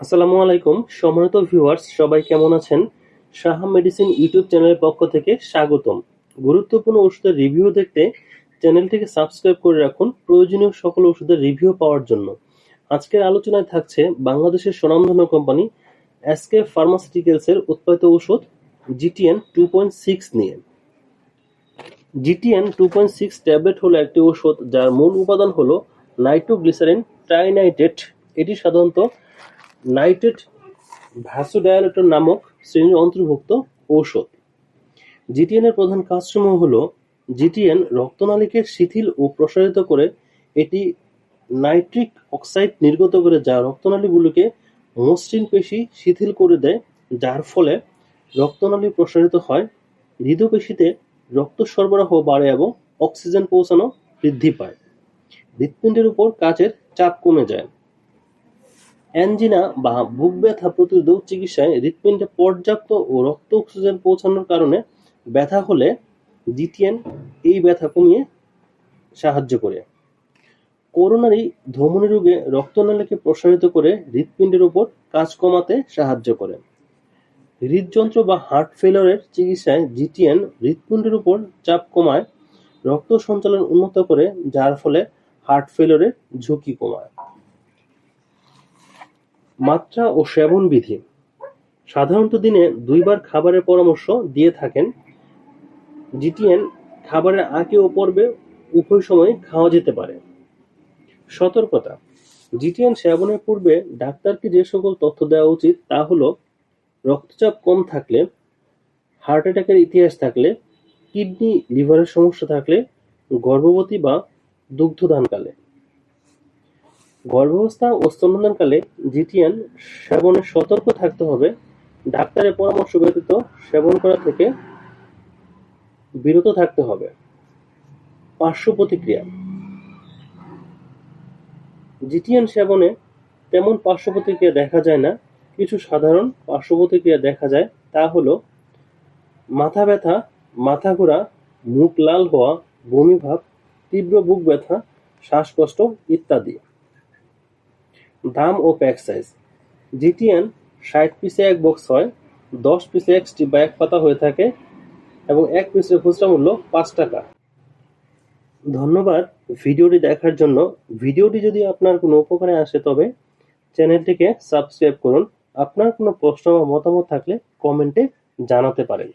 আসসালামু আলাইকুম, সম্মানিত ভিউয়ার্স সবাই কেমন আছেন? সাহা মেডিসিন ইউটিউব চ্যানেলের পক্ষ থেকে স্বাগতম। গুরুত্বপূর্ণ ওষুধের রিভিউ দেখতে চ্যানেলটিকে সাবস্ক্রাইব করে রাখুন, প্রয়োজনীয় সকল ওষুধের রিভিউ পাওয়ার জন্য। আজকের আলোচনায় থাকছে বাংলাদেশের স্বনামধন্য কোম্পানি এসকে ফার্মাসিউটিক্যালসের উৎপাদিত ওষুধ জিটিএন টু পয়েন্ট সিক্স নিয়ে। GTN two point six tablet হলো একটি ওষুধ যার মূল উপাদান হলো নাইট্রোগ্লিসারিন ট্রাইনাইট্রেট এটি সাধারণত নাইট্রেট ভ্যাসোডায়ালেটর নামক শ্রেণির অন্তর্ভুক্ত ঔষধ। জিটিএন এর প্রধান কাজসমূহ হল জিটিএন রক্তনালীকে শিথিল ও প্রসারিত করে এটি নাইট্রিক অক্সাইড নির্গত করে যা রক্তনালীগুলোকে মসৃণ পেশি শিথিল করে দেয়, যার ফলে রক্তনালী প্রসারিত হয় হৃদপেশিতে রক্ত সরবরাহ বাড়ে এবং অক্সিজেন পৌঁছানো বৃদ্ধি পায়। হৃৎপিণ্ডের উপর কাচের চাপ কমে যায়। অ্যাঞ্জিনা বা বুক ব্যথা প্রতিরোধক চিকিৎসায় হৃৎপিণ্ডে পর্যাপ্ত ও রক্ত অক্সিজেন পৌঁছানোর কারণে ব্যথা হলে জিটিএন এই ব্যথা কমিয়ে সাহায্য করে। করোনারি ধমনী রোগে রক্তনালীকে প্রসারিত করে হৃৎপিণ্ডের উপর কাজ কমাতে সাহায্য করে। হৃদযন্ত্র বা হার্ট ফেলারের চিকিৎসায় জিটিএন হৃৎপিণ্ডের উপর চাপ কমায়, রক্ত সঞ্চালন উন্নত করে, যার ফলে হার্ট ফেলারের ঝুঁকি কমায়। মাত্রা ও সেবন বিধি। সাধারণত দিনে দুইবার খাবারের পরামর্শ দিয়ে থাকেন। জিটিএন খাবারের আগে ও পর্বে উভয় সময় খাওয়া যেতে পারে। সতর্কতা। জিটিএন সেবনের পূর্বে ডাক্তারকে যে সকল তথ্য দেওয়া উচিত তা হলো, রক্তচাপ কম থাকলে, হার্ট অ্যাটাকের ইতিহাস থাকলে, কিডনি, লিভারের সমস্যা থাকলে, গর্ভবতী বা দুগ্ধদানকালে। গর্ভাবস্থা ও স্তন্যদানকালে জিটিএন সেবনে সতর্ক থাকতে হবে। ডাক্তারের পরামর্শ ব্যতীত সেবন করা থেকে বিরত থাকতে হবে। পার্শ্ব প্রতিক্রিয়া। জিটিএন সেবনে তেমন পার্শ্ব প্রতিক্রিয়া দেখা যায় না। কিছু সাধারণ পার্শ্ব প্রতিক্রিয়া দেখা যায় তা হলো মাথা ব্যথা, মাথা ঘোরা, মুখ লাল হওয়া বমিভাব তীব্র বুক ব্যথা, শ্বাসকষ্ট ইত্যাদি। দাম ও প্যাক সাইজ জিটিএন ষাট পিসে এক বক্স হয়, দশ পিসে এক স্ট্রিপ বা এক পাতা হয়ে থাকে এবং এক পিসের খুচরা মূল্য পাঁচ টাকা। ধন্যবাদ ভিডিওটি দেখার জন্য। ভিডিওটি যদি আপনার কোনো উপকারে আসে তবে চ্যানেলটিকে সাবস্ক্রাইব করুন। আপনার কোনো প্রশ্ন বা মতামত থাকলে কমেন্টে জানাতে পারেন।